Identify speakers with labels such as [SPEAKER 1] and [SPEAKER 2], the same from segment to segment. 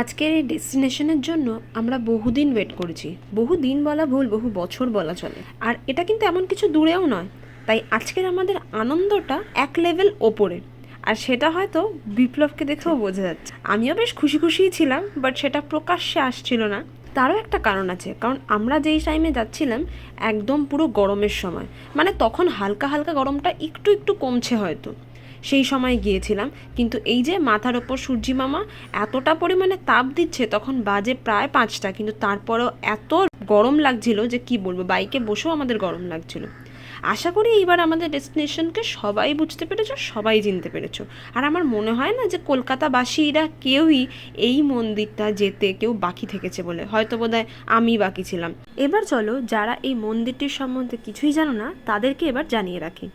[SPEAKER 1] আজকের এই ডেস্টিনেশনের জন্য আমরা বহুদিন ওয়েট করেছি। বহু দিন বলা ভুল, বহু বছর বলা চলে। আর এটা কিন্তু এমন কিছু দূরেও নয়। তাই আজকের আমাদের আনন্দটা এক লেভেল ওপরে। আর সেটা হয়তো বিপ্লবকে দেখেও বোঝা যাচ্ছে। আমিও বেশ খুশি খুশিই ছিলাম বাট সেটা প্রকাশ্যে আসছিল না। তারও একটা কারণ আছে। কারণ আমরা যেই টাইমে যাচ্ছিলাম, একদম পুরো গরমের সময়। মানে তখন হালকা হালকা গরমটা একটু একটু কমছে হয়তো। সেই সময় গিয়েছিলাম। কিন্তু এই যে মাথার ওপর সূর্যি মামা এতটা পরিমাণে তাপ দিচ্ছে, তখন বাজে প্রায় পাঁচটা। কিন্তু তারপরেও এত গরম লাগছিল যে কি বলব, বাইকে বসেও আমাদের গরম লাগছিল। আশা করি এইবার আমাদের ডেস্টিনেশনকে সবাই বুঝতে পেরেছ, সবাই চিনতে পেরেছ। আর আমার মনে হয় না যে কলকাতাবাসীরা কেউই এই মন্দিরটা যেতে কেউ বাকি থেকেছে বলে, হয়তো বোধহয় আমি বাকি ছিলাম। এবার চলো যারা এই মন্দিরটির সম্বন্ধে কিছুই জানো না, তাদেরকে এবার জানিয়ে রাখি।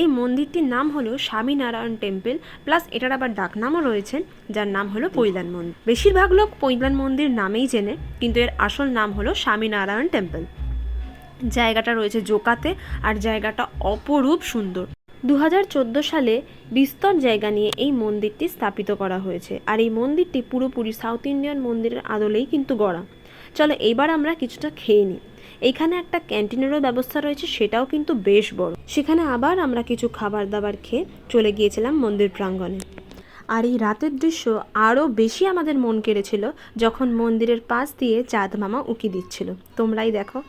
[SPEAKER 1] এই মন্দিরটির নাম হলো স্বামীনারায়ণ টেম্পল, প্লাস এটার আবার ডাকনামও রয়েছে, যার নাম হলো পৈলান মন্দির। বেশিরভাগ লোক পৈলান মন্দির নামেই চেনে, কিন্তু এর আসল নাম হলো স্বামীনারায়ণ টেম্পল। জায়গাটা রয়েছে জোকাতে আর জায়গাটা অপরূপ সুন্দর। দু হাজার চোদ্দ সালে বিস্তর জায়গা নিয়ে এই মন্দিরটি স্থাপিত করা হয়েছে আর এই মন্দিরটি পুরোপুরি সাউথ ইন্ডিয়ান মন্দিরের আদলেই কিন্তু গড়া। চলো এইবার আমরা কিছুটা খেয়ে নিই। এইখানে একটা ক্যান্টিনেরও ব্যবস্থা রয়েছে, সেটাও কিন্তু বেশ বড়। সেখানে আবার আমরা কিছু খাবার দাবার খেয়ে চলে গিয়েছিলাম মন্দির প্রাঙ্গণে। আর এই রাতের দৃশ্য আরও বেশি আমাদের মন কেড়েছিল যখন মন্দিরের পাশ দিয়ে চাঁদ মামা উঁকি দিচ্ছিল। তোমরাই দেখো।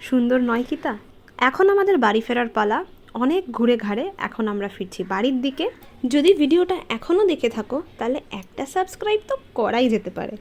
[SPEAKER 1] সুন্দর নয় কি তা? এখন আমাদের বাড়ি ফেরার পালা, অনেক ঘুরে ঘাড়ে এখন আমরা ফিরছি বাড়ির দিকে। যদি ভিডিওটা এখনও দেখে থাকো, তাহলে একটা সাবস্ক্রাইব তো করাই যেতে পারে।